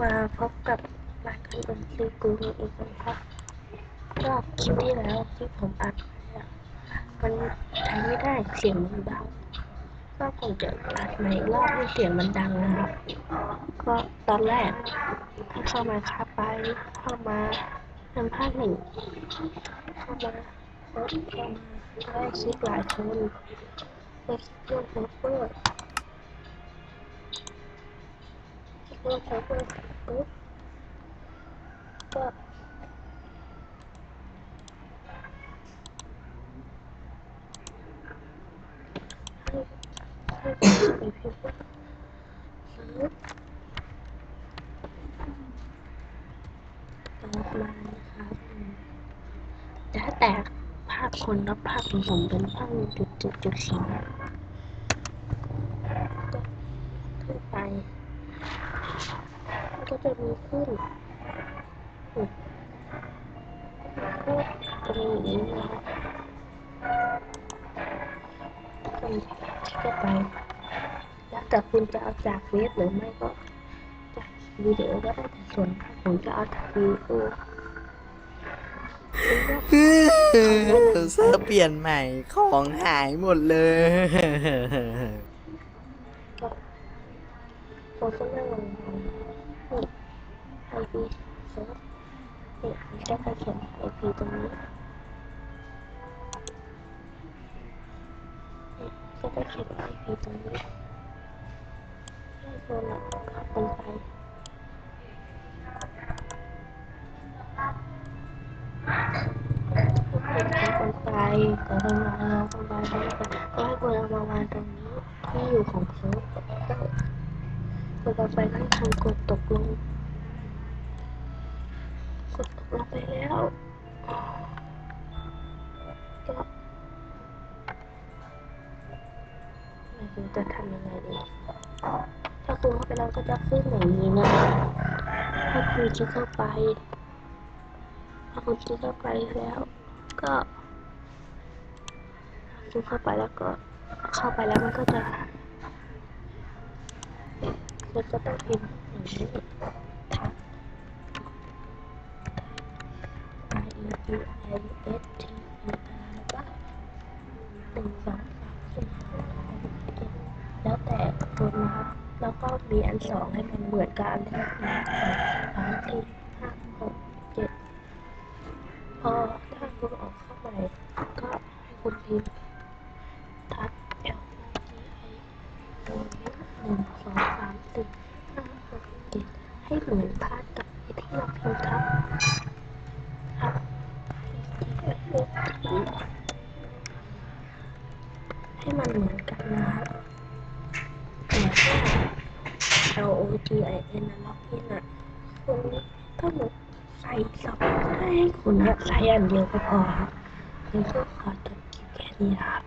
มาพบกับรายการดนตรีกูรูอีกแล้วครับก็คลิปที่แล้วที่ผมอัดไปอะมันใช้ไม่ได้เสียงมันเบาก็ผมจะอัดใหม่รอบให้เสียงมันดังนะครับ ก็ตอนแรกเข้ามาคาไปเข้ามาทำภาคหนึ่งเข้ามาล้วเข้ามาได้คลิปหลายคนได้คลิปเรื่องโคเวอร์ คลิปเรื่อบก็ให้ให้ผมไปพิมาซื้อต่อมานะครับแต่แตกภาพคนกับภาพของผมเป็นภาพจุดจุดจุดสีก็ขึ้นไปมัน ก็จะมีขึ้นก็จะมีอย่างนี้นะครับก็มีก็ไป แล้วแต่คุณจะเอาจากเว็บหรือไม่ก็จากวิดีโอก็ได้แต่ส่วนผมจะเอาจากวิดีโอเสื้อเปลี่ยนใหม่ของหายหมดเลยก็ผมก็นั่งล งมานี่ไอพีเซิร์ฟนี่ผมจะเขียนไอพีตรงนี้ก็จะเขียนไอพีตรงนี้ให้โซนละขับลงไปเป็นคนไปแต่ทำไมเราคนไปเขาก็ให้คนเอามาวางตรงนี้ที่อยู่ของเซิร์ฟ ก็คนต่อไปก็ให้คนกดตกลง กดตกลงไปแล้วก็ไม่รู้จะทำยังไงดีถ้าคุณเข้าไปแล้วก็จะขึ้นอย่างนี้นะถ้าคุณจะเข้าไปถ้าคุณจะเข้าไปแล้ว ก็ดูเข้าไปแล้วก็เข้าไปแล้วมันก็จะ มันก็ต้องพิมพ์อย่างนี้ทัก I E G I S T E R ก็หนึ่งสองสามสี่ห้าหกเจ็ดแล้วแต่คนนะครับ แล้วก็มีอันสองให้มันเหมือนกับอันแรกนะสองสามสี่ห้าหกเจ็ดพอถ้าคุณออกเข้าใหม่ก็ให้คุณพิมพ์ทัด ให้เหมือนพาดกับไอ้ที่เราพิมพ์ทับทับ ให้มันเหมือนกันนะครับแต่ถ้า L O G I N นะล็อกอินอะคุณถ้าหมดใส่สองได้ให้คุณนะใช้อันเดียวก็พอครับคือก็ขอจบคลิปแค่นี้ครับ